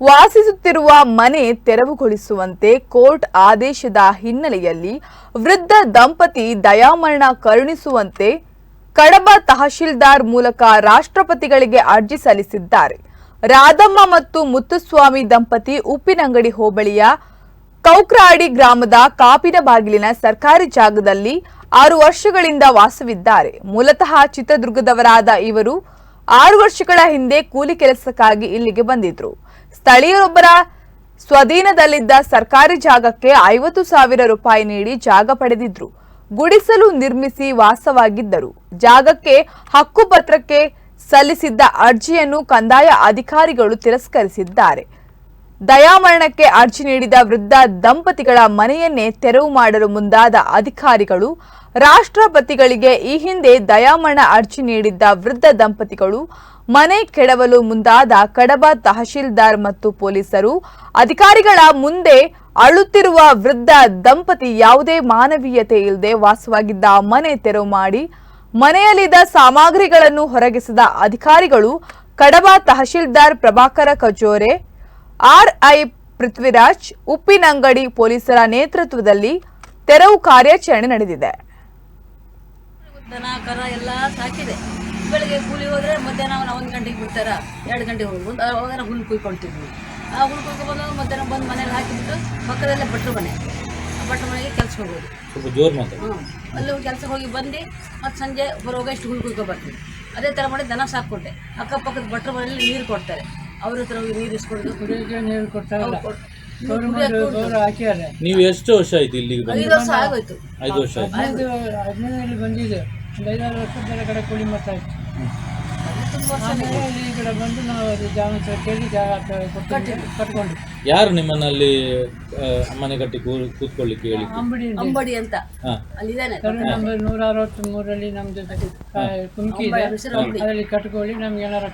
ವಾಸಿಸುತ್ತಿರುವ ಮನೆ ತೆರವುಗೊಳಿಸುವಂತೆ ಕೋರ್ಟ್ ಆದೇಶದ ಹಿನ್ನೆಲೆಯಲ್ಲಿ ವೃದ್ಧ ದಂಪತಿ ದಯಾಮರಣ ಕರುಣಿಸುವಂತೆ ಕಡಬ ತಹಶೀಲ್ದಾರ್ ಮೂಲಕ ರಾಷ್ಟ್ರಪತಿಗಳಿಗೆ ಅರ್ಜಿ ಸಲ್ಲಿಸಿದ್ದಾರೆ. ರಾಧಮ್ಮ ಮತ್ತು ಮುತ್ತುಸ್ವಾಮಿ ದಂಪತಿ ಉಪ್ಪಿನಂಗಡಿ ಹೋಬಳಿಯ ಕೌಕ್ರಾಡಿ ಗ್ರಾಮದ ಕಾಪಿನ ಬಾಗಿಲಿನ ಸರ್ಕಾರಿ ಜಾಗದಲ್ಲಿ ಆರು ವರ್ಷಗಳಿಂದ ವಾಸವಿದ್ದಾರೆ. ಮೂಲತಃ ಚಿತ್ರದುರ್ಗದವರಾದ ಇವರು ಆರು ವರ್ಷಗಳ ಹಿಂದೆ ಕೂಲಿ ಕೆಲಸಕ್ಕಾಗಿ ಇಲ್ಲಿಗೆ ಬಂದಿದ್ರು. ಸ್ಥಳೀಯರೊಬ್ಬರ ಸ್ವಾಧೀನದಲ್ಲಿದ್ದ ಸರ್ಕಾರಿ ಜಾಗಕ್ಕೆ ಐವತ್ತು ಸಾವಿರ ರೂಪಾಯಿ ನೀಡಿ ಜಾಗ ಪಡೆದಿದ್ರು. ಗುಡಿಸಲು ನಿರ್ಮಿಸಿ ವಾಸವಾಗಿದ್ದರು. ಜಾಗಕ್ಕೆ ಹಕ್ಕುಪತ್ರಕ್ಕೆ ಸಲ್ಲಿಸಿದ್ದ ಅರ್ಜಿಯನ್ನು ಕಂದಾಯ ಅಧಿಕಾರಿಗಳು ತಿರಸ್ಕರಿಸಿದ್ದಾರೆ. ದಯಾಮರಣಕ್ಕೆ ಅರ್ಜಿ ನೀಡಿದ ವೃದ್ಧ ದಂಪತಿಗಳ ಮನೆಯನ್ನೇ ತೆರವು ಮಾಡಲು ಮುಂದಾದ ಅಧಿಕಾರಿಗಳು, ರಾಷ್ಟ್ರಪತಿಗಳಿಗೆ ಈ ಹಿಂದೆ ದಯಾಮರಣ ಅರ್ಜಿ ನೀಡಿದ್ದ ವೃದ್ಧ ದಂಪತಿಗಳು, ಮನೆ ಕೆಡವಲು ಮುಂದಾದ ಕಡಬ ತಹಶೀಲ್ದಾರ್ ಮತ್ತು ಪೊಲೀಸರು, ಅಧಿಕಾರಿಗಳ ಮುಂದೆ ಅಳುತ್ತಿರುವ ವೃದ್ಧ ದಂಪತಿ ಯಾವುದೇ ಮಾನವೀಯತೆ ಇಲ್ಲದೆ ವಾಸವಾಗಿದ್ದ ಮನೆ ತೆರವು ಮಾಡಿ, ಮನೆಯಲ್ಲಿದ್ದ ಸಾಮಗ್ರಿಗಳನ್ನು ಹೊರಗಿಸಿದ ಅಧಿಕಾರಿಗಳು, ಕಡಬ ತಹಶೀಲ್ದಾರ್ ಪ್ರಭಾಕರ ಕಜೋರೆ ಆರ್ಐ ಪೃಥ್ವಿರಾಜ್ ಉಪ್ಪಿನಂಗಡಿ ಪೊಲೀಸರ ನೇತೃತ್ವದಲ್ಲಿ ತೆರವು ಕಾರ್ಯಾಚರಣೆ ನಡೆದಿದೆ. ದನ ಕರ ಎಲ್ಲ ಸಾಕಿದೆ. ಬೆಳಿಗ್ಗೆ ಕೂಲಿ ಹೋದ್ರೆ ಮಧ್ಯಾಹ್ನ ನಾವು ಒಂದು ಗಂಟೆಗೆ ಬಿಡ್ತಾರ ಎರಡು ಗಂಟೆಗೆ ಹೋಗ್ಬೋದು ಒಂದು ಅವಾಗ ಹುಲ್ಲು ಕುಯ್ಕೊಳ್ತಿದ್ವಿ. ಆ ಹುಲ್ಲು ಕುಯ್ಕೊಂಡು ಮಧ್ಯಾಹ್ನ ಬಂದು ಮನೇಲಿ ಹಾಕಿಬಿಟ್ಟು ಪಕ್ಕದಲ್ಲೇ ಭಟ್ರು ಮನೆ. ಆ ಭಟ್ರು ಮನೆಗೆ ಕೆಲ್ಸಕ್ಕೆ ಹೋಗೋದು. ಸ್ವಲ್ಪ ಜೋರು ಮಾತಾಡಿ. ಹ್ಞೂ ಅಲ್ಲಿ ಕೆಲ್ಸಕ್ಕೆ ಹೋಗಿ ಬಂದು ಮತ್ತು ಸಂಜೆ ಬರುವಾಗ ಇಷ್ಟು ಹುಲ್ಲು ಕುಯ್ಕೊಬರ್ತೀವಿ. ಅದೇ ಥರ ಮಾಡಿ ದನ ಸಾಕ್ಕೊಟ್ಟೆ. ಅಕ್ಕಪಕ್ಕದ ಭಟ್ರು ಮನೆಯಲ್ಲಿ ನೀರು ಕೊಡ್ತಾರೆ. ಅವ್ರ ಹತ್ರ ಹೋಗಿ ನೀರು ಇಸ್ಕೊಂಡು ಕುಡಿಯೋಕೆ ನೀರು ಕೊಡ್ತಾರಲ್ಲ. ಗೌರ್ಮೆಂಟ್ ಗೌರವ ನೀವು ಎಷ್ಟು ವರ್ಷ ಆಯ್ತು ಇಲ್ಲಿಗೆ ಬಂದು ಐದು ವರ್ಷ ಆಗೋಯ್ತು. ಐದು ವರ್ಷ ಆಯ್ತು. ಹದಿನೈದು ಹದಿನೈದರಲ್ಲಿ ಬಂದಿದೆ. ಒಂದು ಐದಾರು ವರ್ಷ ಬೇರೆ ಕಡೆ ಕೂಲಿ ಮಾಡ್ತಾ ಇತ್ತು. ವರ್ಷ ಆಮೇಲೆ ಇಲ್ಲಿ ಈ ಕಡೆ ಬಂದು ನಾವು ಅದು ಜಾಗ ಕೇಳಿ ಜಾಗ ಕೊಟ್ಟು ಕಟ್ಕೊಂಡು. ಯಾರು ನಿಮ್ಮನ್ನಲ್ಲಿ ಆ, ಮನೆ ಕಟ್ಟಿ ಕೂ- ಕೂತ್ಕೊಳ್ಳಿಕ್ಕೆ ಹೇಳಿ? ಅಂಬಡಿ ಇದೆ. ಅಂಬಡಿ ಅಂತ. ಹಾ. ಅಲ್ಲಿದ್ದಾನೆ ನಂಬರ್ ನೂರ ಅರವತ್ತ್ ಮೂರರಲ್ಲಿ ನಮ್ದು ಕುಮ್ಕಿ ಇದೆ. ಹೆಸರು ಅಂಬಡಿ. ಅದರಲ್ಲಿ ಕಟ್ಕೊಳ್ಳಿ ನಮ್ಗೆ ಏನಾರ